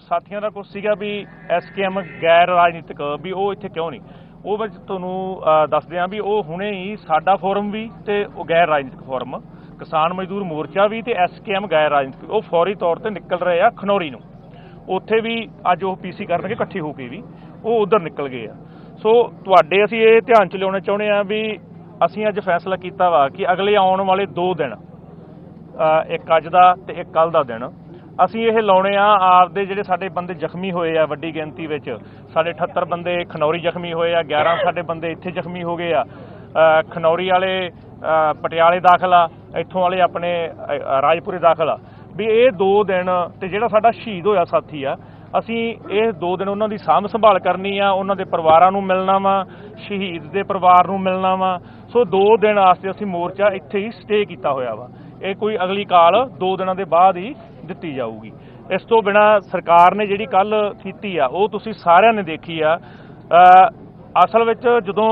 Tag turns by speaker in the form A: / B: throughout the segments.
A: ਸਾਥੀਆਂ ਦਾ ਕੁਝ ਸੀਗਾ ਵੀ ਐਸਕੇਐਮ ਗੈਰ ਰਾਜਨੀਤਿਕ ਵੀ ਉਹ ਇੱਥੇ ਕਿਉਂ ਨਹੀਂ? ਉਹ ਵਿੱਚ ਤੁਹਾਨੂੰ ਅ, ਦੱਸਦੇ ਹਾਂ ਵੀ ਉਹ ਹੁਣੇ ਹੀ ਸਾਡਾ ਫੋਰਮ ਵੀ ਤੇ ਉਹ ਗੈਰ ਰਾਜਨੀਤਿਕ ਫੋਰਮ ਕਿਸਾਨ ਮਜ਼ਦੂਰ ਮੋਰਚਾ ਵੀ ਤੇ ਐਸਕੇਐਮ ਗੈਰ ਰਾਜਨੀਤਿਕ ਉਹ ਫੌਰੀ ਤੌਰ ਤੇ ਨਿਕਲ ਰਹੇ ਆ ਖਨੌਰੀ ਨੂੰ। ਉੱਥੇ ਵੀ ਅੱਜ ਉਹ ਪੀਸੀ ਕਰਨਗੇ ਇਕੱਠੇ ਹੋ ਕੇ ਵੀ ਉਹ ਉਧਰ ਨਿਕਲ ਗਏ ਆ। ਸੋ ਤੁਹਾਡੇ ਅਸੀਂ ਇਹ ਧਿਆਨ ਚ ਲਿਆਉਣਾ ਚਾਹੁੰਦੇ ਆ ਵੀ ਅਸੀਂ ਅੱਜ ਫੈਸਲਾ ਕੀਤਾ ਵਾ ਕਿ ਅਗਲੇ ਆਉਣ ਵਾਲੇ 2 ਦਿਨ ਇੱਕ ਅੱਜ ਦਾ ਤੇ ਇੱਕ ਕੱਲ ਦਾ ਦਿਨ ਅਸੀਂ ਇਹ ਲਾਉਣੇ ਆ ਆਪਦੇ ਜਿਹੜੇ ਸਾਡੇ ਬੰਦੇ ਜ਼ਖਮੀ ਹੋਏ ਆ ਵੱਡੀ ਗਿਣਤੀ ਵਿੱਚ। ਸਾਡੇ 78 ਬੰਦੇ ਖਨੌਰੀ ਜ਼ਖਮੀ ਹੋਏ ਆ 11 ਸਾਡੇ ਬੰਦੇ ਇੱਥੇ ਜ਼ਖਮੀ ਹੋ ਗਏ ਆ। ਖਨੌਰੀ ਵਾਲੇ ਪਟਿਆਲੇ ਦਾਖਲ ਆ, ਇੱਥੋਂ ਵਾਲੇ ਆਪਣੇ ਰਾਜਪੁਰੇ ਦਾਖਲ ਆ। ਵੀ ਇਹ ਦੋ ਦਿਨ ਤੇ ਜਿਹੜਾ ਸਾਡਾ ਸ਼ਹੀਦ ਹੋਇਆ ਸਾਥੀ ਆ, ਅਸੀਂ ਇਹ ਦੋ ਦਿਨ ਉਹਨਾਂ ਦੀ ਸਾਂਭ ਸੰਭਾਲ ਕਰਨੀ ਆ, ਉਹਨਾਂ ਦੇ ਪਰਿਵਾਰਾਂ ਨੂੰ ਮਿਲਣਾ ਵਾ, ਸ਼ਹੀਦ ਦੇ ਪਰਿਵਾਰ ਨੂੰ ਮਿਲਣਾ ਵਾ। ਸੋ ਦੋ ਦਿਨ ਵਾਸਤੇ ਅਸੀਂ ਮੋਰਚਾ ਇੱਥੇ ਹੀ ਸਟੇ ਕੀਤਾ ਹੋਇਆ ਵਾ। ਇਹ ਕੋਈ ਅਗਲੀ ਕਾਲ ਦੋ ਦਿਨਾਂ ਦੇ ਬਾਅਦ ਹੀ ਦਿੱਤੀ ਜਾਊਗੀ। ਇਸ ਤੋਂ ਬਿਨਾ ਸਰਕਾਰ ਨੇ ਜਿਹੜੀ ਕੱਲ ਕੀਤੀ ਆ, ਉਹ ਤੁਸੀਂ ਸਾਰਿਆਂ ਨੇ ਦੇਖੀ ਆ। ਅਸਲ ਵਿੱਚ ਜਦੋਂ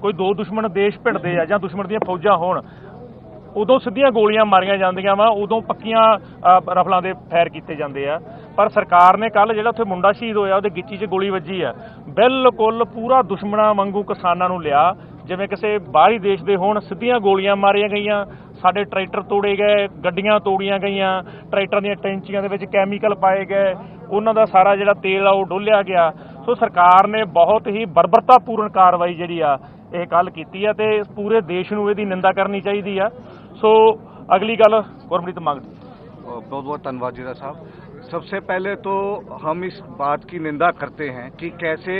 A: ਕੋਈ ਦੋ ਦੁਸ਼ਮਣ ਦੇਸ਼ ਭਿੜਦੇ ਆ ਜਾਂ ਦੁਸ਼ਮਣ ਦੀਆਂ ਫੌਜਾਂ ਹੋਣ, ਉਦੋਂ ਸਿੱਧੀਆਂ ਗੋਲੀਆਂ ਮਾਰੀਆਂ ਜਾਂਦੀਆਂ ਵਾ, ਉਦੋਂ ਪੱਕੀਆਂ ਰਫਲਾਂ ਦੇ ਫਾਇਰ ਕੀਤੇ ਜਾਂਦੇ ਆ। ਪਰ ਸਰਕਾਰ ਨੇ ਕੱਲ ਜਿਹੜਾ ਉੱਥੇ ਮੁੰਡਾ ਸ਼ਹੀਦ ਹੋਇਆ, ਉਹਦੇ ਗਿੱਚੀ 'ਚ ਗੋਲੀ ਵੱਜੀ ਆ। ਬਿਲਕੁਲ ਪੂਰਾ ਦੁਸ਼ਮਣਾਂ ਵਾਂਗੂ ਕਿਸਾਨਾਂ ਨੂੰ ਲਿਆ। ਜਿਵੇਂ ਕਿਸੇ ਬਾਹਰੀ ਦੇਸ਼ ਦੇ ਹੋਣ, ਸਿੱਧੀਆਂ ਗੋਲੀਆਂ ਮਾਰੀਆਂ ਗਈਆਂ। ਸਾਡੇ ਟਰੈਕਟਰ ਤੋੜੇ ਗਏ ਗੱਡੀਆਂ ਤੋੜੀਆਂ ਗਈਆਂ ਟਰੈਕਟਰਾਂ ਦੀਆਂ ਟੈਂਚੀਆਂ ਦੇ ਵਿੱਚ ਕੈਮੀਕਲ ਪਾਏ ਗਏ ਉਹਨਾਂ ਦਾ ਸਾਰਾ ਜਿਹੜਾ ਤੇਲ ਆ ਉਹ ਡੋਲਿਆ ਗਿਆ ਸੋ ਸਰਕਾਰ ਨੇ ਬਹੁਤ ਹੀ ਬਰਬਰਤਾਪੂਰਨ ਕਾਰਵਾਈ ਜਿਹੜੀ ਆ ਇਹ ਕੱਲ ਕੀਤੀ ਆ ਤੇ ਪੂਰੇ ਦੇਸ਼ ਨੂੰ ਇਹਦੀ ਨਿੰਦਾ ਕਰਨੀ ਚਾਹੀਦੀ ਆ ਸੋ ਅਗਲੀ ਗੱਲ ਗੁਰਮੀਤ ਮੰਗਦੀ
B: बहुत बहुत धन्यवाद जीरा साहब सबसे पहले तो हम इस बात की निंदा करते हैं कि कैसे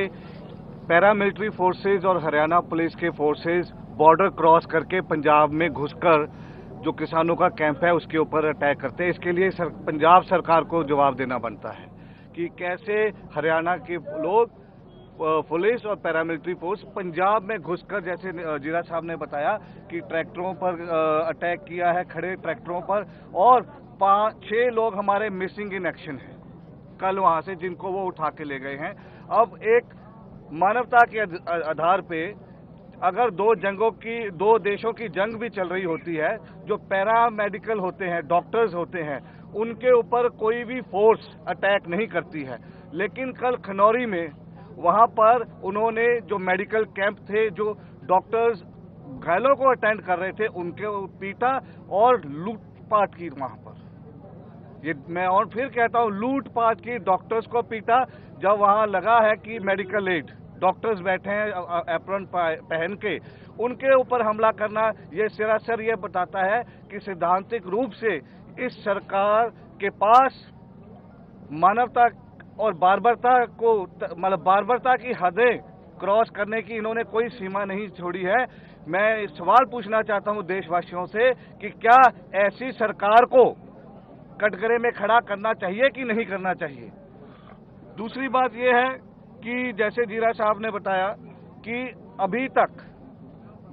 B: पैरामिलिट्री फोर्सेज और हरियाणा पुलिस के फोर्सेज बॉर्डर क्रॉस करके पंजाब में घुसकर जो किसानों का कैंप है उसके ऊपर अटैक करते हैं। इसके लिए सर, पंजाब सरकार को जवाब देना बनता है कि कैसे हरियाणा के लोग पुलिस और पैरामिलिट्री फोर्स पंजाब में घुसकर जैसे जीरा साहब ने बताया कि ट्रैक्टरों पर अटैक किया है खड़े ट्रैक्टरों पर और पाँच छह लोग हमारे मिसिंग इन एक्शन हैं। कल वहाँ से जिनको वो उठा के ले गए हैं। अब एक मानवता के आधार पे अगर दो जंगों की, दो देशों की जंग भी चल रही होती है, जो पैरा मेडिकल होते हैं, डॉक्टर्स होते हैं, उनके ऊपर कोई भी फोर्स अटैक नहीं करती है। लेकिन कल खनौरी में, वहाँ पर उन्होंने जो मेडिकल कैंप थे, जो डॉक्टर्स घायलों को अटेंड कर रहे थे, उनके पीटा और लूटपाट की वहाँ पर। ये मैं और फिर कहता हूँ, लूटपाट की डॉक्टर्स को पीटा, जब वहाँ लगा है कि मेडिकल एड। डॉक्टर्स बैठे हैं एप्रन पहन के। उनके ऊपर हमला करना, ये सरासर ये बताता है कि सिद्धांतिक रूप से इस सरकार के पास मानवता और बारबरता को मतलब बारबरता की हदें क्रॉस करने की इन्होंने कोई सीमा नहीं छोड़ी है। मैं सवाल पूछना चाहता हूँ देशवासियों से कि क्या ऐसी सरकार को कटघरे में खड़ा करना चाहिए कि नहीं करना चाहिए? दूसरी बात यह है कि जैसे जीरा साहब ने बताया कि अभी तक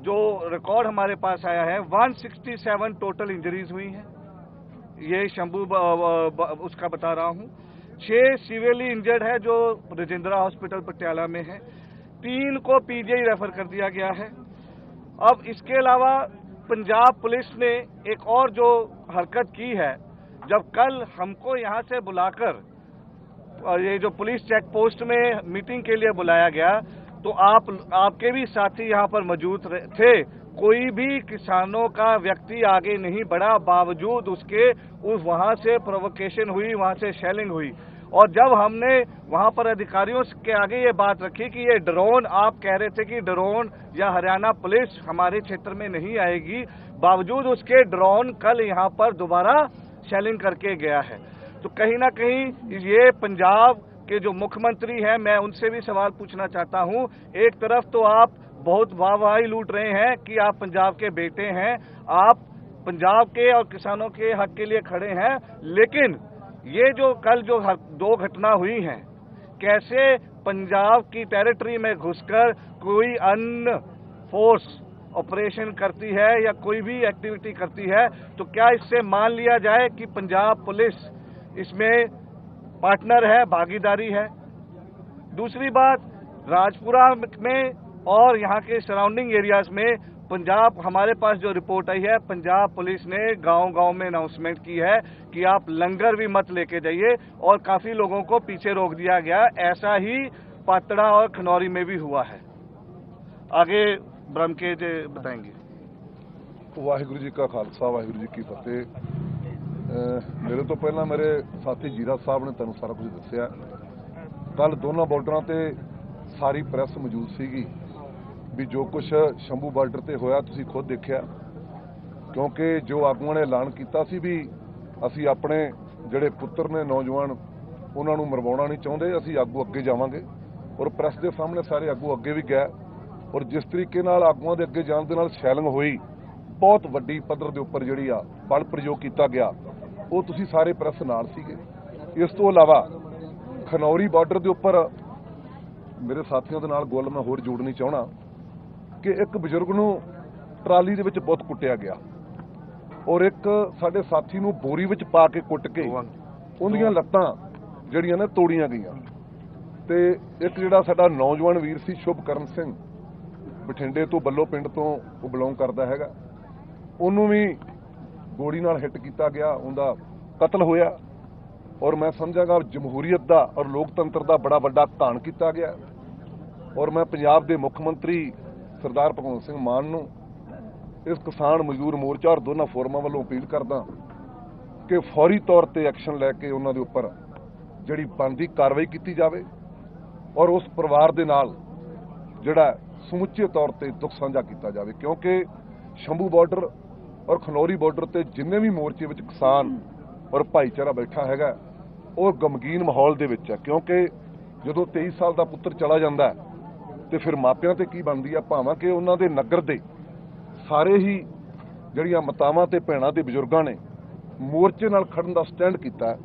B: जो रिकॉर्ड हमारे पास आया है 167 टोटल इंजरीज हुई हैं। ये शंभू उसका बता रहा हूँ। छह सीवियरली इंजर्ड है जो राजेंद्रा हॉस्पिटल पटियाला में है। तीन को पीजीआई रेफर कर दिया गया है। अब इसके अलावा पंजाब पुलिस ने एक और जो हरकत की है, जब कल हमको यहाँ से बुलाकर ये जो पुलिस चेक पोस्ट में मीटिंग के लिए बुलाया गया तो आप, आपके भी साथी यहाँ पर मौजूद थे। कोई भी किसानों का व्यक्ति आगे नहीं बढ़ा, बावजूद उसके, उस वहाँ से प्रोवोकेशन हुई, वहाँ से शेलिंग हुई। और जब हमने वहाँ पर अधिकारियों के आगे ये बात रखी कि ये ड्रोन आप कह रहे थे कि ड्रोन या हरियाणा पुलिस हमारे क्षेत्र में नहीं आएगी, बावजूद उसके ड्रोन कल यहाँ पर दोबारा शेलिंग करके गया है। तो कहीं ना कहीं ये पंजाब के जो मुख्यमंत्री हैं, मैं उनसे भी सवाल पूछना चाहता हूँ। एक तरफ़ तो आप बहुत वाहवाही लूट रहे हैं कि आप पंजाब के बेटे हैं। आप पंजाब के और किसानों के हक के लिए खड़े हैं, लेकिन ये जो कल जो दो घटना हुई हैं, कैसे पंजाब की टेरिटरी में घुसकर कोई अन्य फोर्स ऑपरेशन करती है या कोई भी एक्टिविटी करती है तो क्या इससे मान लिया जाए कि पंजाब पुलिस इसमें पार्टनर है, भागीदारी है। दूसरी बात, राजपुरा में और यहाँ के सराउंडिंग एरियाज़ में पंजाब, हमारे पास जो रिपोर्ट आई है, पंजाब पुलिस ने गाँव गाँव में अनाउंसमेंट की है कि आप लंगर भी मत लेके जाइए और काफ़ी लोगों को पीछे रोक दिया गया। ऐसा ही पातड़ा और खनौरी में भी हुआ है। आगे ब्रह्म के बताएँगे।
C: वाहिगुरु जी का खालसा, वाहिगुरु जी की फतेह। ਮੇਰੇ ਤੋਂ ਪਹਿਲਾਂ ਮੇਰੇ ਸਾਥੀ ਜੀਰਾ ਸਾਹਿਬ ਨੇ ਤੁਹਾਨੂੰ ਸਾਰਾ ਕੁਝ ਦੱਸਿਆ। ਕੱਲ ਦੋਨਾਂ ਬਾਰਡਰਾਂ ਤੇ ਸਾਰੀ ਪ੍ਰੈਸ ਮੌਜੂਦ ਸੀਗੀ ਵੀ ਜੋ ਕੁਝ ਸ਼ੰਭੂ ਬਾਰਡਰ ਤੇ ਹੋਇਆ ਤੁਸੀਂ ਖੁਦ ਦੇਖਿਆ। ਕਿਉਂਕਿ ਜੋ ਆਗੂਆਂ ਨੇ ਐਲਾਨ ਕੀਤਾ ਸੀ ਵੀ ਅਸੀਂ ਆਪਣੇ ਜਿਹੜੇ ਪੁੱਤਰ ਨੇ ਨੌਜਵਾਨ, ਉਹਨਾਂ ਨੂੰ ਮਰਵਾਉਣਾ ਨਹੀਂ ਚਾਹੁੰਦੇ, ਅਸੀਂ ਆਗੂ ਅੱਗੇ ਜਾਵਾਂਗੇ। ਔਰ ਪ੍ਰੈਸ ਦੇ ਸਾਹਮਣੇ ਸਾਰੇ ਆਗੂ ਅੱਗੇ ਵੀ ਗਏ। ਔਰ ਜਿਸ ਤਰੀਕੇ ਨਾਲ ਆਗੂਆਂ ਦੇ ਅੱਗੇ ਜਾਣ ਦੇ ਨਾਲ ਸ਼ੈਲਿੰਗ ਹੋਈ, ਬਹੁਤ ਵੱਡੀ ਪੱਧਰ ਦੇ ਉੱਪਰ ਜਿਹੜੀ ਆ ਬਲ ਪ੍ਰਯੋਗ ਕੀਤਾ ਗਿਆ। ਉਹ ਤੁਸੀਂ ਸਾਰੇ ਪ੍ਰੈਸ ਨਾਲ ਸੀਗੇ। ਇਸ ਤੋਂ ਇਲਾਵਾ ਖਨੌਰੀ ਬਾਰਡਰ ਦੇ ਉੱਪਰ ਮੇਰੇ ਸਾਥੀਆਂ ਦੇ ਨਾਲ ਗੱਲ ਮੈਂ ਹੋਰ ਜੋੜਨੀ ਚਾਹਣਾ ਕਿ ਇੱਕ ਬਜ਼ੁਰਗ ਨੂੰ ਟਰਾਲੀ ਦੇ ਵਿੱਚ ਬਹੁਤ ਕੁੱਟਿਆ ਗਿਆ ਔਰ ਇੱਕ ਸਾਡੇ ਸਾਥੀ ਨੂੰ ਬੋਰੀ ਵਿੱਚ ਪਾ ਕੇ ਕੁੱਟ ਕੇ ਉਹਦੀਆਂ ਲੱਤਾਂ ਜਿਹੜੀਆਂ ਨੇ ਤੋੜੀਆਂ ਗਈਆਂ। ਤੇ ਇੱਕ ਜਿਹੜਾ ਸਾਡਾ ਨੌਜਵਾਨ ਵੀਰ ਸੀ ਸ਼ੁਭਕਰਨ ਸਿੰਘ ਬਠਿੰਡੇ ਤੋਂ ਬੱਲੋ ਪਿੰਡ ਤੋਂ ਉਹ ਬਿਲੋਂਗ ਕਰਦਾ ਹੈਗਾ। ਉਹਨੂੰ ਵੀ ਗੋਲੀ ਨਾਲ ਹਿੱਟ ਕੀਤਾ ਗਿਆ, ਉਹਦਾ ਕਤਲ ਹੋਇਆ। ਔਰ ਮੈਂ ਸਮਝਾਂਗਾ ਜਮਹੂਰੀਅਤ ਦਾ ਔਰ ਲੋਕਤੰਤਰ ਦਾ ਬੜਾ ਵੱਡਾ ਧਾਨ ਕੀਤਾ ਗਿਆ। ਔਰ ਮੈਂ ਪੰਜਾਬ ਦੇ ਮੁੱਖ ਮੰਤਰੀ ਸਰਦਾਰ ਭਗਵੰਤ ਸਿੰਘ ਮਾਨ ਨੂੰ ਇਸ ਕਿਸਾਨ ਮਜ਼ਦੂਰ ਮੋਰਚਾ ਔਰ ਦੋਨਾਂ ਫੋਰਮਾਂ ਵੱਲੋਂ ਅਪੀਲ ਕਰਦਾ ਕਿ ਫੌਰੀ ਤੌਰ ਤੇ ਐਕਸ਼ਨ ਲੈ ਕੇ ਉਹਨਾਂ ਦੇ ਉੱਪਰ ਜਿਹੜੀ ਬਣਦੀ ਕਾਰਵਾਈ ਕੀਤੀ ਜਾਵੇ ਔਰ ਉਸ ਪਰਿਵਾਰ ਦੇ ਨਾਲ ਜਿਹੜਾ ਸਮੁੱਚੇ ਤੌਰ ਤੇ ਦੁੱਖ ਸਾਂਝਾ ਕੀਤਾ ਜਾਵੇ। ਕਿਉਂਕਿ ਸ਼ੰਭੂ ਬਾਰਡਰ ਔਰ ਖਨੌਰੀ ਬਾਰਡਰ ਤੇ ਜਿੰਨੇ ਵੀ ਮੋਰਚੇ ਵਿੱਚ ਕਿਸਾਨ ਔਰ ਭਾਈਚਾਰਾ ਬੈਠਾ ਹੈਗਾ, ਉਹ ਗਮਗੀਨ ਮਾਹੌਲ ਦੇ ਵਿੱਚ ਹੈ, ਕਿਉਂਕਿ ਜਦੋਂ 23 ਸਾਲ ਦਾ ਪੁੱਤਰ ਚਲਾ ਜਾਂਦਾ ਤੇ ਫਿਰ ਮਾਪਿਆਂ ਤੇ ਕੀ ਬਣਦੀ ਆ? ਭਾਵਾਂ ਕਿ ਉਹਨਾਂ ਦੇ ਨਗਰ ਦੇ ਸਾਰੇ ਹੀ ਜਿਹੜੀਆਂ ਮਾਤਾਵਾਂ ਤੇ ਭੈਣਾਂ ਤੇ ਬਜ਼ੁਰਗਾਂ ਨੇ ਮੋਰਚੇ ਨਾਲ ਖੜਨ ਦਾ ਸਟੈਂਡ ਕੀਤਾ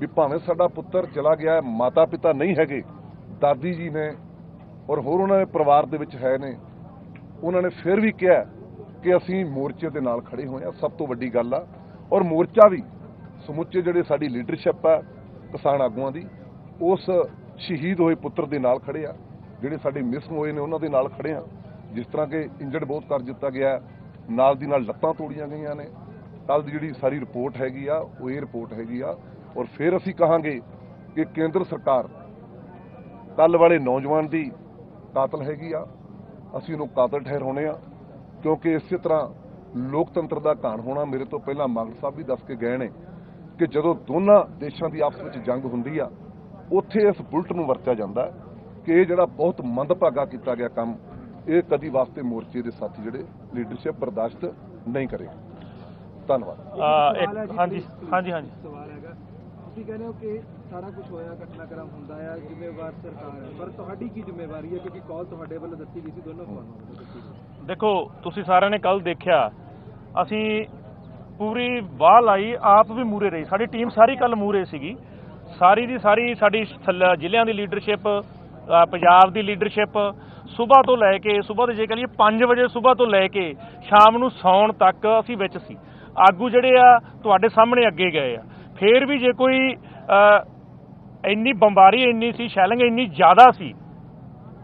C: ਵੀ ਭਾਵੇਂ ਸਾਡਾ ਪੁੱਤਰ ਚਲਾ ਗਿਆ ਮਾਤਾ ਪਿਤਾ ਨਹੀਂ ਹੈਗੇ, ਦਾਦੀ ਜੀ ਨੇ ਔਰ ਹੋਰ ਉਹਨਾਂ ਦੇ ਪਰਿਵਾਰ ਦੇ ਵਿੱਚ ਹੈ ਨੇ, ਉਹਨਾਂ ਨੇ ਫਿਰ ਵੀ ਕਿਹਾ ਕਿ ਅਸੀਂ ਮੋਰਚੇ ਦੇ ਨਾਲ ਖੜੇ ਹੋਏ ਆ ਸਭ ਤੋਂ ਵੱਡੀ ਗੱਲ ਆ। ਔਰ ਮੋਰਚਾ ਵੀ ਸਮੁੱਚੇ ਜਿਹੜੇ ਸਾਡੀ ਲੀਡਰਸ਼ਿਪ ਆ, ਕਿਸਾਨ ਆਗੂਆਂ ਦੀ, ਉਸ ਸ਼ਹੀਦ ਹੋਏ ਪੁੱਤਰ ਦੇ ਨਾਲ ਖੜੇ ਆ, ਜਿਹੜੇ ਸਾਡੇ ਮਿਸ ਹੋਏ ਨੇ, ਉਹਨਾਂ ਦੇ ਨਾਲ ਖੜੇ ਆ। ਜਿਸ ਤਰ੍ਹਾਂ ਕਿ ਇੰਜਰਡ ਬਹੁਤ ਕਰ ਦਿੱਤਾ ਗਿਆ, ਨਾਲ ਦੀ ਨਾਲ ਲੱਤਾਂ ਤੋੜੀਆਂ ਗਈਆਂ ਨੇ। ਕੱਲ ਦੀ ਜਿਹੜੀ ਸਾਰੀ ਰਿਪੋਰਟ ਹੈਗੀ ਆ, ਉਹ ਇਹ ਰਿਪੋਰਟ ਹੈਗੀ ਆ। ਔਰ ਫਿਰ ਅਸੀਂ ਕਹਾਂਗੇ ਕਿ ਕੇਂਦਰ ਸਰਕਾਰ ਕੱਲ ਵਾਲੇ ਨੌਜਵਾਨ ਦੀ ਕਾਤਲ ਹੈਗੀ ਆ। ਅਸੀਂ ਉਹਨੂੰ ਕਾਤਲ ਠਹਿਰਾਉਣੇ ਆ। ਕਿਉਂਕਿ ਇਸੇ ਤਰ੍ਹਾਂ ਲੋਕਤੰਤਰ ਦਾ ਘਾਣ ਹੋਣਾ ਮੇਰੇ ਤੋਂ ਪਹਿਲਾਂ ਮੰਗ ਸਾਹਿਬ ਵੀ ਦੱਸ ਕੇ ਗਏ ਨੇ ਕਿ ਜਦੋਂ ਦੋਨਾਂ ਦੇਸ਼ਾਂ ਦੀ ਆਪਸ ਵਿੱਚ ਜੰਗ ਹੁੰਦੀ ਆ ਉੱਥੇ ਇਸ ਬੁਲਟ ਨੂੰ ਵਰਤਿਆ ਜਾਂਦਾ ਕਿ ਇਹ ਜਿਹੜਾ ਬਹੁਤ ਮੰਦਭਾਗਾ ਕੀਤਾ ਗਿਆ ਕੰਮ ਇਹ ਕਦੀ ਵਾਸਤੇ ਮੋਰਚੇ ਦੇ ਸਾਥੀ ਜਿਹੜੇ ਲੀਡਰਸ਼ਿਪ ਬਰਦਾਸ਼ਤ ਨਹੀਂ ਕਰੇਗਾ। ਧੰਨਵਾਦ।
A: ਇੱਕ ਹਾਂਜੀ ਹਾਂਜੀ ਹਾਂਜੀ।
D: ਸਵਾਲ ਹੈਗਾ। ਤੁਸੀਂ ਕਹਿੰਦੇ ਹੋ ਕਿ ਸਾਰਾ ਕੁਝ ਹੋਇਆ ਘਟਨਾਕ੍ਰਮ ਹੁੰਦਾ ਹੈ ਜ਼ਿੰਮੇਵਾਰ ਸਰਕਾਰ ਹੈ ਪਰ ਤੁਹਾਡੀ ਕੀ ਜ਼ਿੰਮੇਵਾਰੀ ਹੈ? ਕਿਉਂਕਿ ਕਾਲ ਤੁਹਾਡੇ ਵੱਲੋਂ ਦਿੱਤੀ ਗਈ ਸੀ ਦੋਨੋਂ ਫੋਨਾਂ
A: ਦੇਖੋ, ਤੁਸੀਂ ਸਾਰਿਆਂ ਨੇ ਕੱਲ ਦੇਖਿਆ, ਅਸੀਂ ਪੂਰੀ ਵਾਹ ਲਾਈ, ਆਪ ਵੀ ਮੂਰੇ ਰਹੀ। ਸਾਡੀ ਟੀਮ ਸਾਰੀ ਕੱਲ ਮੂਰੇ ਸੀਗੀ। ਸਾਰੀ ਦੀ ਸਾਰੀ ਸਾਡੀ ਥੱਲੇ ਜ਼ਿਲ੍ਹਿਆਂ ਦੀ ਲੀਡਰਸ਼ਿਪ ਪੰਜਾਬ ਦੀ ਲੀਡਰਸ਼ਿਪ ਸਵੇਰ ਤੋਂ ਲੈ ਕੇ, ਸਵੇਰ ਦੇ ਜੇ ਕਹੀਏ 5 ਵਜੇ ਸਵੇਰ ਤੋਂ ਲੈ ਕੇ ਸ਼ਾਮ ਨੂੰ ਸੌਣ ਤੱਕ ਅਸੀਂ ਵਿੱਚ ਸੀ। ਆਗੂ ਜਿਹੜੇ ਆ, ਤੁਹਾਡੇ ਸਾਹਮਣੇ ਅੱਗੇ ਗਏ ਆ। ਫੇਰ ਵੀ ਜੇ ਕੋਈ ਇੰਨੀ ਬੰਬਾਰੀ ਇੰਨੀ ਸੀ, ਸ਼ੈਲਿੰਗ ਇੰਨੀ ਜ਼ਿਆਦਾ ਸੀ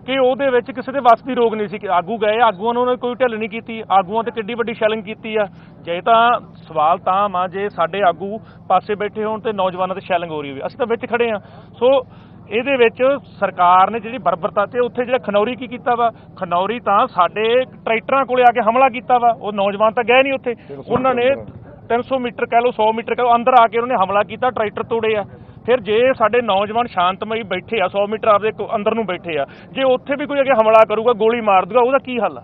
A: ਕਿ ਉਹਦੇ ਵਿੱਚ ਕਿਸੇ ਦੇ ਵੱਸ ਦੀ ਰੋਗ ਨਹੀਂ ਸੀ। ਕਿ ਆਗੂ ਗਏ ਆਗੂਆਂ ਨੂੰ ਉਹਨੇ ਕੋਈ ਢਿੱਲ ਨਹੀਂ ਕੀਤੀ। ਆਗੂਆਂ ਤੇ ਕਿੱਡੀ ਵੱਡੀ ਸ਼ੈਲਿੰਗ ਕੀਤੀ ਆ। ਜੇ ਤਾਂ ਸਵਾਲ ਤਾਂ ਮਾ ਜੇ ਸਾਡੇ ਆਗੂ ਪਾਸੇ ਬੈਠੇ ਹੋਣ ਤੇ ਨੌਜਵਾਨਾਂ ਤੇ ਸ਼ੈਲਿੰਗ ਹੋ ਰਹੀ ਹੋਵੇ। ਅਸੀਂ ਤਾਂ ਵਿੱਚ ਖੜੇ ਆ। ਸੋ ਇਹਦੇ ਵਿੱਚ ਸਰਕਾਰ ਨੇ ਜਿਹੜੀ ਬਰਬਰਤਾ ਤੇ ਉੱਥੇ ਜਿਹੜਾ ਖਨੌਰੀ ਕੀ ਕੀਤਾ ਵਾ? ਖਨੌਰੀ ਤਾਂ ਸਾਡੇ ਟਰੈਕਟਰਾਂ ਕੋਲੇ ਆ ਕੇ ਹਮਲਾ ਕੀਤਾ ਵਾ। ਉਹ ਨੌਜਵਾਨ ਤਾਂ ਗਏ ਨਹੀਂ ਉੱਥੇ। ਉਹਨਾਂ ਨੇ 300 ਮੀਟਰ ਕਹਿ ਲਓ 100 ਮੀਟਰ ਕਹਿ ਲਓ ਅੰਦਰ ਆ ਕੇ ਉਹਨਾਂ ਨੇ ਹਮਲਾ ਕੀਤਾ ਟਰੈਕਟਰ ਤੋੜੇ ਆ। ਫਿਰ ਜੇ ਸਾਡੇ ਨੌਜਵਾਨ ਸ਼ਾਂਤਮਈ ਬੈਠੇ ਆ 100 ਮੀਟਰ ਆਪਦੇ ਅੰਦਰ ਨੂੰ ਬੈਠੇ ਆ ਜੇ ਉੱਥੇ ਵੀ ਕੋਈ ਅੱਗੇ ਹਮਲਾ ਕਰੂਗਾ ਗੋਲੀ ਮਾਰ ਦੂਗਾ ਉਹਦਾ ਕੀ ਹੱਲ ਆ?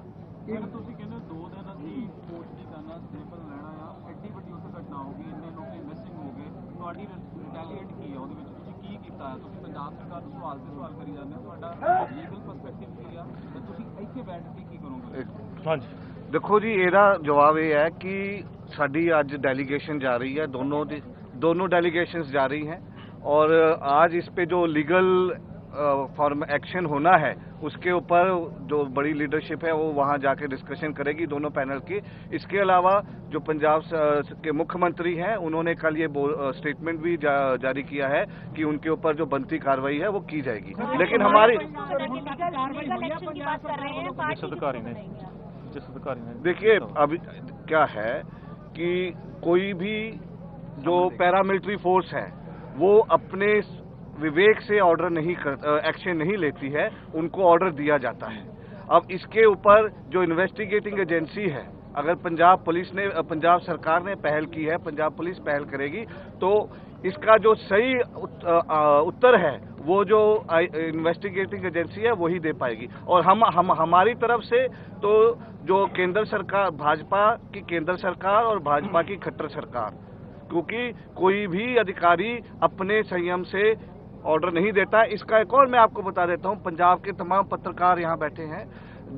B: ਦੇਖੋ ਜੀ ਇਹਦਾ ਜਵਾਬ ਇਹ ਹੈ ਕਿ ਸਾਡੀ ਅੱਜ ਡੈਲੀਗੇਸ਼ਨ ਜਾ ਰਹੀ ਹੈ ਦੋਨੋਂ ਦੀ ਦੋਨੋਂ ਡੈਲੀਗੇਸ਼ਨਸ ਜਾ ਰਹੀ ਹੈ। और आज इस पे जो लीगल फॉर्म एक्शन होना है उसके ऊपर जो बड़ी लीडरशिप है वो वहाँ जाके डिस्कशन करेगी दोनों पैनल की। इसके अलावा जो पंजाब के मुख्यमंत्री हैं उन्होंने कल ये स्टेटमेंट भी जा, जारी किया है कि उनके ऊपर जो बनती कार्रवाई है वो की जाएगी। लेकिन हमारी देखिए अब क्या है कि कोई भी जो पैरामिलिट्री फोर्स है वो अपने विवेक से ऑर्डर नहीं कर एक्शन नहीं लेती है, उनको ऑर्डर दिया जाता है। अब इसके ऊपर जो इन्वेस्टिगेटिंग एजेंसी है, अगर पंजाब पुलिस ने पंजाब सरकार ने पहल की है, पंजाब पुलिस पहल करेगी तो इसका जो सही उत्तर है, वो जो इन्वेस्टिगेटिंग एजेंसी है, वही दे पाएगी। और हम हम, हमारी तरफ़ से तो जो केंद्र सरकार, भाजपा की केंद्र सरकार और भाजपा की खट्टर सरकार क्योंकि कोई भी अधिकारी अपने संयम से ऑर्डर नहीं देता। इसका एक और मैं आपको बता देता हूँ, पंजाब के तमाम पत्रकार यहाँ बैठे हैं।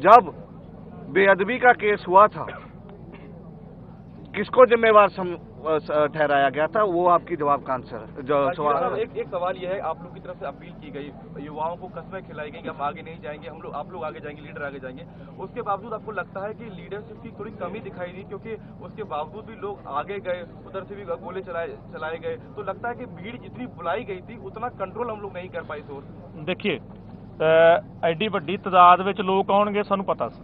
B: जब बेअदबी का केस हुआ था किसको जिम्मेवार सम- अ, स- ठहराया गया था वो आपकी जवाब का आंसर जो
E: साहब,
B: सवाल
E: एक एक सवाल ये है आप लोग की तरफ से अपील की गई युवाओं को कस्में खिलाई गई कि हम आगे नहीं जाएंगे हम लोग आप लोग आगे जाएंगे लीडर आगे जाएंगे उसके बावजूद आपको लगता है कि लीडरशिप की थोड़ी कमी दिखाई दी क्योंकि उसके बावजूद भी लोग आगे गए उधर से भी गोले चलाए चलाए गए तो लगता है कि भीड़ जितनी बुलाई गई थी उतना कंट्रोल हम लोग नहीं कर पाए सोर्स
A: ਦੇਖੀਏ ਅਹ ਐਡੀ ਵੱਡੀ ਤਦਾਦ ਵਿੱਚ ਲੋਕ ਆਉਣਗੇ ਸਾਨੂੰ ਪਤਾ ਸੀ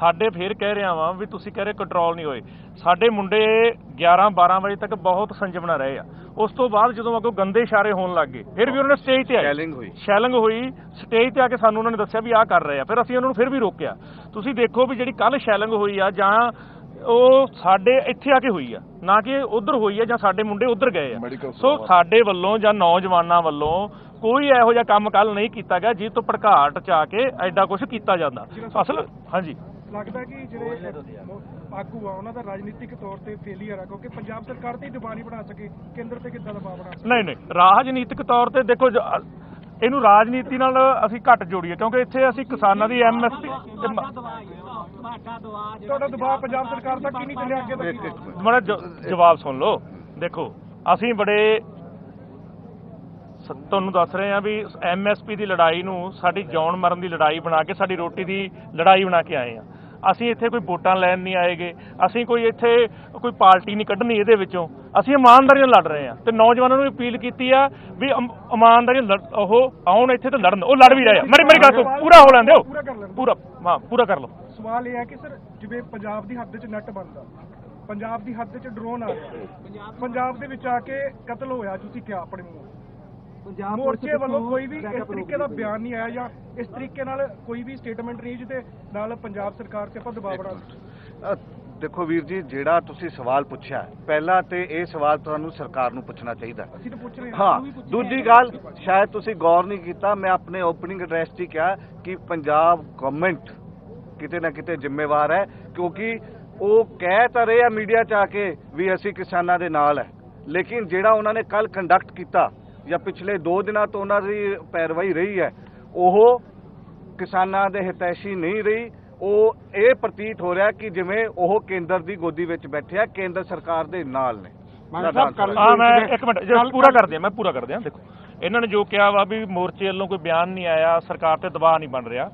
A: ਸਾਡੇ ਫੇਰ ਕਹਿ ਰਿਹਾ ਵਾਂ ਵੀ ਤੁਸੀਂ ਕਹਿ ਰਹੇ ਕੰਟਰੋਲ ਨਹੀਂ ਹੋਏ। ਸਾਡੇ ਮੁੰਡੇ 11 12 ਵਜੇ ਤੱਕ ਬਹੁਤ ਸੰਜਮ ਨਾਲ ਰਹੇ ਆ। ਉਸ ਤੋਂ ਬਾਅਦ ਜਦੋਂ ਅੱਗੋਂ ਗੰਦੇ ਇਸ਼ਾਰੇ ਹੋਣ ਲੱਗੇ ਫਿਰ ਵੀ ਉਹਨਾਂ ਨੇ ਸਟੇਜ ਤੇ ਆਏ।
B: Shelling ਹੋਈ।
A: ਸ਼ੈਲਿੰਗ ਹੋਈ ਸਟੇਜ ਤੇ ਆ ਕੇ ਸਾਨੂੰ ਉਹਨਾਂ ਨੇ ਦੱਸਿਆ ਵੀ ਆਹ ਕਰ ਰਹੇ ਆ। ਫਿਰ ਅਸੀਂ ਉਹਨਾਂ ਨੂੰ ਫਿਰ ਵੀ ਰੋਕਿਆ। ਤੁਸੀਂ ਦੇਖੋ ਵੀ ਜਿਹੜੀ ਕੱਲ ਸ਼ੈਲਿੰਗ ਹੋਈ ਆ ਜਾਂ ਉਹ ਸਾਡੇ ਇੱਥੇ ਆ ਕੇ ਹੋਈ ਆ। ਨਾ ਕਿ ਉਧਰ ਹੋਈ ਆ ਜਾਂ ਸਾਡੇ ਮੁੰਡੇ ਉਧਰ ਗਏ ਆ। ਸੋ। ਸਾਡੇ ਵੱਲੋਂ ਜਾਂ ਨੌਜਵਾਨਾਂ ਵੱਲੋਂ ਕੋਈ ਇਹੋ ਜਿਹਾ ਕੰਮ ਕੱਲ ਨਹੀਂ ਕੀਤਾ ਗਿਆ ਜਿਸ ਤੋਂ ਭੜਕਾਟ ਚ ਆ ਕੇ ਐਡਾ ਕੁਝ ਕੀਤਾ ਜਾਂਦਾ। ਅਸਲ ਹਾਂਜੀ।
F: ਲੱਗਦਾ ਕਿ ਜਿਹੜੇ ਆਗੂ ਆ ਉਹਨਾਂ ਦਾ ਰਾਜਨੀਤਿਕ ਤੌਰ ਤੇ ਫੇਲੀਅਰ ਆ ਕਿਉਂਕਿ ਪੰਜਾਬ ਸਰਕਾਰ ਤੇ ਦਬਾਅ ਨਹੀਂ ਬਣਾ ਸਕੇ ਕੇਂਦਰ ਤੇ ਕਿੱਦਾਂ ਦਬਾਅ ਬਣਾ ਸਕੇ?
A: ਨਹੀਂ ਨਹੀਂ ਰਾਜਨੀਤਿਕ ਤੌਰ ਤੇ ਦੇਖੋ ਇਹਨੂੰ ਰਾਜਨੀਤੀ ਨਾਲ ਅਸੀਂ ਘੱਟ ਜੋੜੀਏ ਕਿਉਂਕਿ ਇੱਥੇ ਅਸੀਂ ਕਿਸਾਨਾਂ ਦੀ ਐਮਐਸਪੀ
F: ਤੁਹਾਡਾ ਦਬਾਅ ਪੰਜਾਬ ਸਰਕਾਰ ਦਾ ਕੀ ਨਹੀਂ ਚੱਲਿਆ ਅੱਗੇ ਤੱਕ?
A: ਮੇਰਾ ਜਵਾਬ ਸੁਣ ਲਓ। ਦੇਖੋ ਅਸੀਂ ਬੜੇ ਤੁਹਾਨੂੰ ਦੱਸ ਰਹੇ ਆ ਵੀ ਐਮਐਸਪੀ ਦੀ ਲੜਾਈ ਨੂੰ ਸਾਡੀ ਜੌਣ ਮਰਨ ਦੀ ਲੜਾਈ ਬਣਾ ਕੇ ਸਾਡੀ ਰੋਟੀ ਦੀ ਲੜਾਈ ਬਣਾ ਕੇ ਆਏ ਆ ਅਸੀਂ ਇੱਥੇ ਕੋਈ ਵੋਟਾਂ ਲੈਣ ਨਹੀਂ ਆਏਗੇ ਅਸੀਂ ਕੋਈ ਇੱਥੇ ਕੋਈ ਪਾਰਟੀ ਨਹੀਂ ਕੱਢਣੀ ਇਹਦੇ ਵਿੱਚੋਂ। ਅਸੀਂ ਇਮਾਨਦਾਰੀ ਨਾਲ ਲੜ ਰਹੇ ਆ ਤੇ ਨੌਜਵਾਨਾਂ ਨੂੰ ਅਪੀਲ ਕੀਤੀ ਆ ਵੀ ਇਮ- ਇਮਾਨਦਾਰੀ ਨਾਲ ਉਹ ਆਉਣ ਇੱਥੇ ਤੇ ਲੜਨ ਉਹ ਲੜ ਵੀ ਰਹੇ ਆ। ਮੇਰੀ ਮੇਰੀ ਗੱਲ ਤੋਂ ਪੂਰਾ ਹੋ ਲੈਂਦੇ ਹੋ
F: ਪੂਰਾ
A: ਹਾਂ ਪੂਰਾ ਕਰ ਲਓ।
F: ਸਵਾਲ ਇਹ ਹੈ ਕਿ ਸਰ ਜਿਵੇਂ ਪੰਜਾਬ ਦੀ ਹੱਦ 'ਚ ਨੈਟ ਬੰਦਾ ਪੰਜਾਬ ਦੀ ਹੱਦ 'ਚ ਡਰੋਨ ਆ ਗਿਆ ਪੰਜਾਬ ਦੇ ਵਿੱਚ ਆ ਕੇ ਕਤਲ ਹੋਇਆ ਤੁਸੀਂ ਕਿਹਾ ਆਪਣੇ ਮੂੰਹ ਮੋਰਚੇ ਵੱਲੋਂ ਕੋਈ ਵੀ ਇਸ ਤਰੀਕੇ ਦਾ ਬਿਆਨ ਨਹੀਂ ਆਇਆ ਜਾਂ ਇਸ ਤਰੀਕੇ ਨਾਲ ਕੋਈ ਵੀ ਸਟੇਟਮੈਂਟ ਨਹੀਂ ਜਿਹਦੇ ਨਾਲ ਪੰਜਾਬ ਸਰਕਾਰ ਤੇ ਆਪਾਂ ਦਬਾਅ ਬਣਾ
B: ਦੇਖੋ ਵੀਰ ਜੀ ਜਿਹੜਾ ਤੁਸੀਂ ਸਵਾਲ ਪੁੱਛਿਆ ਪਹਿਲਾਂ ਤੇ ਇਹ ਸਵਾਲ ਤੁਹਾਨੂੰ ਸਰਕਾਰ ਨੂੰ ਪੁੱਛਣਾ ਚਾਹੀਦਾ ਹੈ।
F: ਅਸੀਂ ਤਾਂ ਪੁੱਛ ਰਹੇ ਹਾਂ
B: ਹਾਂ
F: ਤੁਹਾਨੂੰ ਵੀ ਪੁੱਛ ਰਹੇ
B: ਦੂਜੀ। ਗੱਲ ਸ਼ਾਇਦ ਤੁਸੀਂ ਗੌਰ ਨਹੀਂ ਕੀਤਾ ਮੈਂ ਆਪਣੇ ਓਪਨਿੰਗ ਐਡਰੈਸ 'ਚ ਹੀ ਕਿਹਾ ਕਿ ਪੰਜਾਬ ਗਵਰਨਮੈਂਟ ਕਿਤੇ ਨਾ ਕਿਤੇ ਜ਼ਿੰਮੇਵਾਰ ਹੈ ਕਿਉਂਕਿ ਉਹ ਕਹਿ ਤਾਂ ਰਹੇ ਆ ਮੀਡੀਆ 'ਚ ਆ ਕੇ ਵੀ ਅਸੀਂ ਕਿਸਾਨਾਂ ਦੇ ਨਾਲ ਹੈ ਲੇਕਿਨ ਜਿਹੜਾ ਉਹਨਾਂ ਨੇ ਕੱਲ ਕੰਡਕਟ ਕੀਤਾ ਜਾਂ ਪਿਛਲੇ 2 ਦਿਨਾਂ ਤੋਂ ਉਹਨਾਂ ਦੀ ਪੈਰਵਾਈ ਰਹੀ ਹੈ ਉਹ ਕਿਸਾਨਾਂ ਦੇ ਹਿਤੈਸ਼ੀ ਨਹੀਂ ਰਹੀ। ਉਹ ਇਹ ਪ੍ਰਤੀਤ ਹੋ ਰਿਹਾ ਕਿ ਜਿਵੇਂ ਉਹ ਕੇਂਦਰ ਦੀ ਗੋਦੀ ਵਿੱਚ ਬੈਠੇ ਆ ਕੇਂਦਰ ਸਰਕਾਰ ਦੇ ਨਾਲ ਨੇ।
A: ਮੈਂ ਇੱਕ ਮਿੰਟ ਜੇ ਪੂਰਾ ਕਰ ਦਿਆਂ ਮੈਂ ਪੂਰਾ ਕਰ ਦਿਆਂ ਦੇਖੋ। ਇਹਨਾਂ ਨੇ ਜੋ ਕਿਹਾ ਵਾ ਵੀ ਮੋਰਚੇ ਵੱਲੋਂ ਕੋਈ ਬਿਆਨ ਨਹੀਂ ਆਇਆ ਸਰਕਾਰ ਤੇ ਦਬਾਅ ਨਹੀਂ ਬਣ ਰਿਹਾ।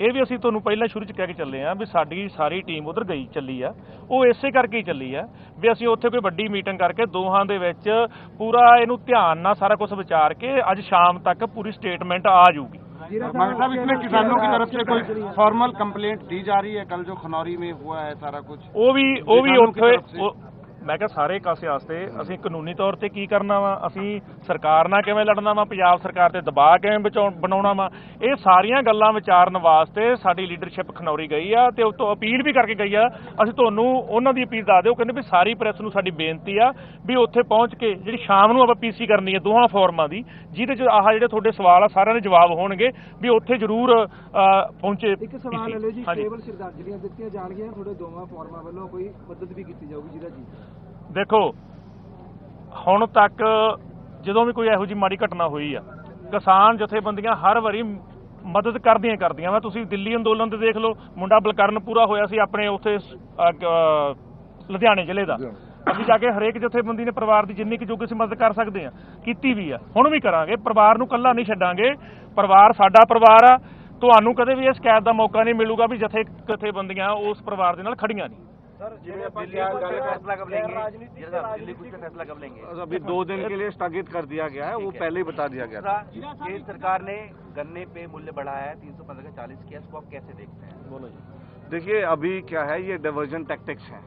A: ਇਹ ਵੀ ਅਸੀਂ ਤੁਹਾਨੂੰ ਪਹਿਲਾਂ ਸ਼ੁਰੂ ਚ ਕਹਿ ਕੇ ਚੱਲੇ ਆ ਵੀ ਸਾਡੀ ਸਾਰੀ ਟੀਮ ਉਧਰ ਗਈ ਚੱਲੀ ਆ ਉਹ ਇਸੇ ਕਰਕੇ ਹੀ ਚੱਲੀ ਆ ਵੀ ਅਸੀਂ ਉੱਥੇ ਕੋਈ ਵੱਡੀ ਮੀਟਿੰਗ ਕਰਕੇ ਦੋਹਾਂ ਦੇ ਵਿੱਚ ਪੂਰਾ ਇਹਨੂੰ ਧਿਆਨ ਨਾਲ ਸਾਰਾ ਕੁਝ ਵਿਚਾਰ ਕੇ ਅੱਜ ਸ਼ਾਮ ਤੱਕ ਪੂਰੀ ਸਟੇਟਮੈਂਟ ਆ ਜਾਊਗੀ
G: मांग साहब इसमें किसानों की तरफ से कोई फॉर्मल कंप्लेंट दी जा रही है कल जो खनौरी में हुआ है सारा कुछ
A: ਉਹ ਵੀ ਉਹ ਵੀ ਉਹ- ਮੈਂ ਕਿਹਾ ਸਾਰੇ ਕਾਸੇ ਵਾਸਤੇ ਅਸੀਂ ਕਾਨੂੰਨੀ ਤੌਰ ਤੇ ਕੀ ਕਰਨਾ ਵਾ? ਅਸੀਂ ਸਰਕਾਰ ਨਾਲ ਕਿਵੇਂ ਲੜਨਾ ਵਾ? ਪੰਜਾਬ ਸਰਕਾਰ ਤੇ ਦਬਾਅ ਕਿਵੇਂ ਬਚਾਉਣ ਬਣਾਉਣਾ ਵਾ? ਇਹ ਸਾਰੀਆਂ ਗੱਲਾਂ ਵਿਚਾਰਨ ਵਾਸਤੇ ਸਾਡੀ ਲੀਡਰਸ਼ਿਪ ਖਨੌਰੀ ਗਈ ਆ ਤੇ ਉਤੋਂ ਅਪੀਲ ਵੀ ਕਰਕੇ ਗਈ ਆ। ਅਸੀਂ ਤੁਹਾਨੂੰ ਉਹਨਾਂ ਦੀ ਅਪੀਲ ਦੱਸ ਦਿਓ ਕਹਿੰਦੇ ਵੀ ਸਾਰੀ ਪ੍ਰੈਸ ਨੂੰ ਸਾਡੀ ਬੇਨਤੀ ਆ ਵੀ ਉੱਥੇ ਪਹੁੰਚ ਕੇ ਜਿਹੜੀ ਸ਼ਾਮ ਨੂੰ ਆਪਾਂ ਪੀਸੀ ਕਰਨੀ ਹੈ ਦੋਹਾਂ ਫੋਰਮਾਂ ਦੀ ਜਿਹਦੇ ਚ ਆਹ ਜਿਹੜੇ ਤੁਹਾਡੇ ਸਵਾਲ ਆ ਸਾਰਿਆਂ ਦੇ ਜਵਾਬ ਹੋਣਗੇ ਵੀ ਉੱਥੇ ਜ਼ਰੂਰ ਪਹੁੰਚੇ
D: ਇੱਕ ਸਵਾਲ ਲੋ ਜੀ
A: ਹਾਂਜੀ।
D: ਕੇਵਲ ਸ਼ਰਧਾਂਜਲੀਆਂ ਦਿੱਤੀਆਂ ਜਾਣਗੀਆਂ ਤੁਹਾਡੇ ਦੋਵਾਂ ਫੋਰਮਾਂ ਵੱਲੋਂ ਕੋਈ ਮਦਦ ਵੀ ਕੀਤੀ ਜਾਊਗੀ ਜਿਹਦਾ ਜੀ।
A: ਦੇਖੋ ਹੁਣ ਤੱਕ ਜਦੋਂ ਵੀ ਕੋਈ ਇਹੋ ਜਿਹੀ ਮਾੜੀ ਘਟਨਾ ਹੋਈ ਆ ਕਿਸਾਨ ਜਥੇਬੰਦੀਆਂ ਹਰ ਵਾਰੀ ਮਦਦ ਕਰਦੀਆਂ ਕਰਦੀਆਂ। ਵਾ ਤੁਸੀਂ ਦਿੱਲੀ ਅੰਦੋਲਨ ਤੇ ਦੇਖ ਲਓ ਮੁੰਡਾ ਬਲਕਰਨ ਪੂਰਾ ਹੋਇਆ ਸੀ ਆਪਣੇ ਉੱਥੇ ਲੁਧਿਆਣੇ ਜ਼ਿਲ੍ਹੇ ਦਾ। ਅਸੀਂ ਜਾ ਕੇ ਹਰੇਕ ਜਥੇਬੰਦੀ ਨੇ ਪਰਿਵਾਰ ਦੀ ਜਿੰਨੀ ਕਿ ਜੋ ਅਸੀਂ ਮਦਦ ਕਰ ਸਕਦੇ ਆ ਕੀਤੀ ਵੀ ਆ। ਹੁਣ ਵੀ ਕਰਾਂਗੇ ਪਰਿਵਾਰ ਨੂੰ ਕੱਲਾ ਨਹੀਂ ਛੱਡਾਂਗੇ। ਪਰਿਵਾਰ ਸਾਡਾ ਪਰਿਵਾਰ ਆ। ਤੁਹਾਨੂੰ ਕਦੇ ਵੀ ਇਹ ਸ਼ਿਕਾਇਤ ਦਾ ਮੌਕਾ ਨਹੀਂ ਮਿਲੂਗਾ ਵੀ ਜਥੇ ਜਥੇਬੰਦੀਆਂ ਉਸ ਪਰਿਵਾਰ ਦੇ ਨਾਲ ਖੜੀਆਂ ਨਹੀਂ।
E: फैसला
B: अभी दो दिन के लिए स्थगित कर दिया गया है वो पहले ही बता दिया गया था।
E: केंद्र सरकार ने गन्ने पे मूल्य बढ़ाया है तीन सौ पंद्रह का चालीस किया इसको आप कैसे देखते हैं?
A: बोलो जी।
B: देखिए अभी क्या है ये डिवर्जन टैक्टिक्स है।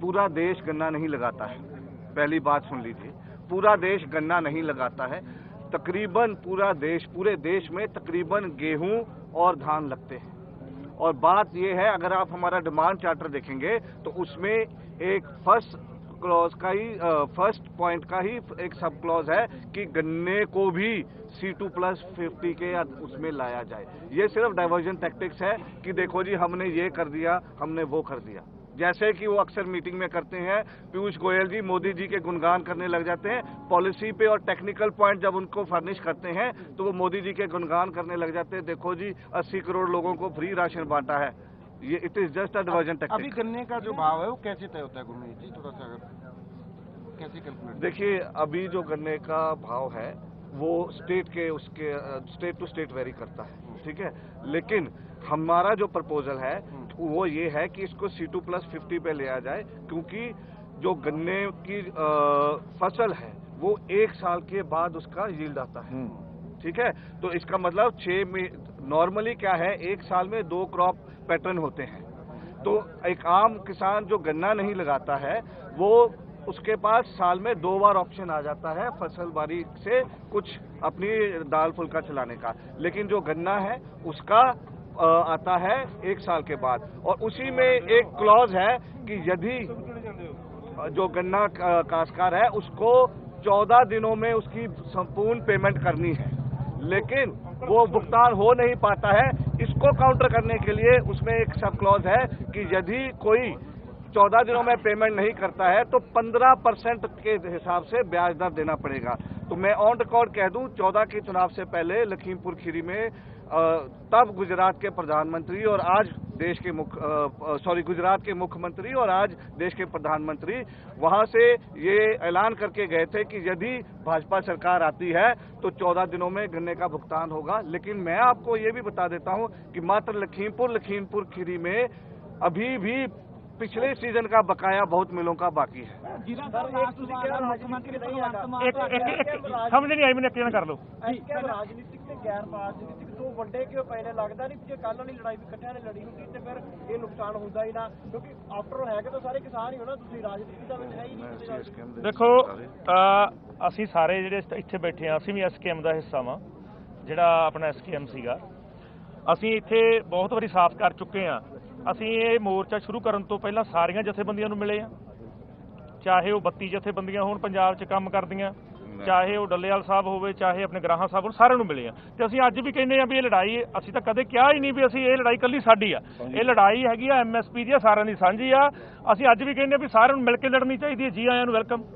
B: पूरा देश गन्ना नहीं लगाता है। पहली बात सुन लीजिए पूरा देश गन्ना नहीं लगाता है। तकरीबन पूरा देश पूरे देश में तकरीबन गेहूँ और धान लगते हैं। और बात यह है, अगर आप हमारा डिमांड चार्टर देखेंगे तो उसमें एक फ़र्स्ट क्लॉज का ही फ़र्स्ट पॉइंट का ही एक सब क्लॉज है कि गन्ने को भी सी टू प्लस फिफ्टी के उसमें लाया जाए। ये सिर्फ़ डाइवर्जन टैक्टिक्स है कि देखो जी, हमने ये कर दिया, हमने वो कर दिया। जैसे कि वो अक्सर मीटिंग में करते हैं पीयूष गोयल जी मोदी जी के गुणगान करने लग जाते हैं पॉलिसी पे और टेक्निकल पॉइंट जब उनको फर्निश करते हैं तो वो मोदी जी के गुणगान करने लग जाते हैं। देखो जी 80 करोड़ लोगों को फ्री राशन बांटा है। ये it is just a diversion
G: अभी
B: टैक्टिक
G: गन्ने का जो भाव है वो कैसे तय होता है गुरमीत जी? थोड़ा सा कैसे कैलकुलेट
B: देखिए अभी जो गन्ने का भाव है वो स्टेट के उसके स्टेट टू स्टेट वेरी करता है ठीक है? लेकिन हमारा जो प्रपोजल है वो ये है कि इसको सी टू प्लस फिफ्टी पे लिया जाए क्योंकि जो गन्ने की अ, फ़सल है वो एक साल के बाद उसका यील्ड आता है। ठीक है? तो इसका मतलब छह में नॉर्मली क्या है एक साल में दो क्रॉप पैटर्न होते हैं। तो एक आम किसान जो गन्ना नहीं लगाता है वो उसके पास साल में दो बार ऑप्शन आ जाता है फ़सल बाड़ी से कुछ अपनी दाल फुल्का चलाने का। लेकिन जो गन्ना है उसका आता है एक साल के बाद। और उसी में एक क्लॉज है कि यदि जो गन्ना काशकार है, उसको चौदह दिनों में उसकी संपूर्ण पेमेंट करनी है। लेकिन वो भुगतान हो नहीं पाता है। इसको काउंटर करने के लिए उसमें एक सब क्लॉज है कि यदि कोई चौदह दिनों में पेमेंट नहीं करता है तो पंद्रह परसेंट के हिसाब से ब्याज दर देना पड़ेगा। तो मैं ऑन रिकॉर्ड कह दूँ, चौदह के चुनाव से पहले लखीमपुर खीरी में तब गुजरात के प्रधानमंत्री और आज देश के मुख्य सॉरी गुजरात के मुख्यमंत्री और आज देश के प्रधानमंत्री वहाँ से ये ऐलान करके गए थे कि यदि भाजपा सरकार आती है तो 14 दिनों में गन्ने का भुगतान होगा। लेकिन मैं आपको ये भी बता देता हूँ कि मात्र लखीमपुर लखीमपुर खीरी में अभी भी पिछले सीजन का बकाया बहुत मिलों का बाकी है
H: ਜਿਹਦਾ ਸਰ ਇੱਕ ਤੁਸੀਂ ਕਿਹਾ ਮੁੱਖਮੰਤਰੀ ਭਗਵੰਤ ਮਾਨ
A: ਇੱਕ ਇੱਕ ਇੱਕ ਸਮਝ ਨਹੀਂ ਆਈ ਮੈਨੂੰ ਇੱਕ ਜਣਾ ਕਰ ਲਓ
D: ਐਸਕੇ ਰਾਜਨੀਤਿਕ ਤੇ ਗੈਰ ਰਾਜਨੀਤਿਕ ਦੋ ਵੱਡੇ ਕਿਉਂ ਪਏ ਨੇ ਲੱਗਦਾ ਨਹੀਂ ਜੇ ਕੱਲ ਵਾਲੀ ਲੜਾਈ ਵੀ ਇਕੱਠਿਆਂ ਨੇ ਲੜੀ ਹੁੰਦੀ ਤੇ ਫਿਰ ਇਹ ਨੁਕਸਾਨ ਹੁੰਦਾ ਹੀ ਨਾ ਕਿਉਂਕਿ ਆਫਟਰ ਹੈਗੇ ਤਾਂ ਸਾਰੇ ਕਿਸਾਨ ਹੀ ਹੋ ਨਾ ਤੁਸੀਂ ਰਾਜਨੀਤੀ ਦਾ ਵਿੱਚ ਹੈ ਹੀ ਨਹੀਂ ਕਿਸੇ ਦਾ।
A: ਦੇਖੋ ਅ, ਅਸੀਂ ਸਾਰੇ ਜਿਹੜੇ ਇਸ- ਇੱਥੇ ਬੈਠੇ ਆ ਅਸੀਂ ਵੀ ਐਸਕੇਐਮ ਦਾ ਹਿੱਸਾ ਵਾਂ ਜਿਹੜਾ ਆਪਣਾ ਐਸਕੇਐਮ ਸੀਗਾ ਅਸੀਂ ਇੱਥੇ ਬਹੁਤ ਵਾਰੀ ਸਾਫ਼ ਕਰ ਚੁੱਕੇ ਆ ਅਸੀਂ ਇਹ ਮੋਰਚਾ ਸ਼ੁਰੂ ਕਰਨ ਤੋਂ ਪਹਿਲਾਂ ਸਾਰੀਆਂ ਜਥੇਬੰਦੀਆਂ ਨੂੰ ਮਿਲੇ ਆ। ਚਾਹੇ ਉਹ 32 ਜਥੇਬੰਦੀਆਂ ਹੋਣ ਪੰਜਾਬ 'ਚ ਕੰਮ ਕਰਦੀਆਂ ਚਾਹੇ ਉਹ ਡੱਲੇਵਾਲ ਸਾਹਿਬ ਹੋਵੇ ਚਾਹੇ ਆਪਣੇ ਗ੍ਰਾਹਾਂ ਸਾਹਿਬ ਹੋਣ ਸਾਰਿਆਂ ਨੂੰ ਮਿਲੇ ਆ। ਤੇ ਅਸੀਂ ਅੱਜ ਵੀ ਕਹਿੰਦੇ ਆ ਵੀ ਇਹ ਲੜਾਈ ਅਸੀਂ ਤਾਂ ਕਦੇ ਕਿਹਾ ਹੀ ਨਹੀਂ ਵੀ ਅਸੀਂ ਇਹ ਲੜਾਈ ਕੱਲੀ ਸਾਡੀ ਆ। ਇਹ ਲੜਾਈ ਹੈਗੀ ਆ ਐਮਐਸਪੀ ਦੀ ਆ ਸਾਰਿਆਂ ਦੀ ਸਾਂਝੀ ਆ। ਅਸੀਂ ਅੱਜ ਵੀ ਕਹਿੰਦੇ ਆ ਵੀ ਸਾਰਿਆਂ ਨੂੰ ਮਿਲ ਕੇ ਲੜਨੀ ਚਾਹੀਦੀ ਹੈ ਜੀ ਆਇਆਂ ਨੂੰ ਵੈਲਕਮ।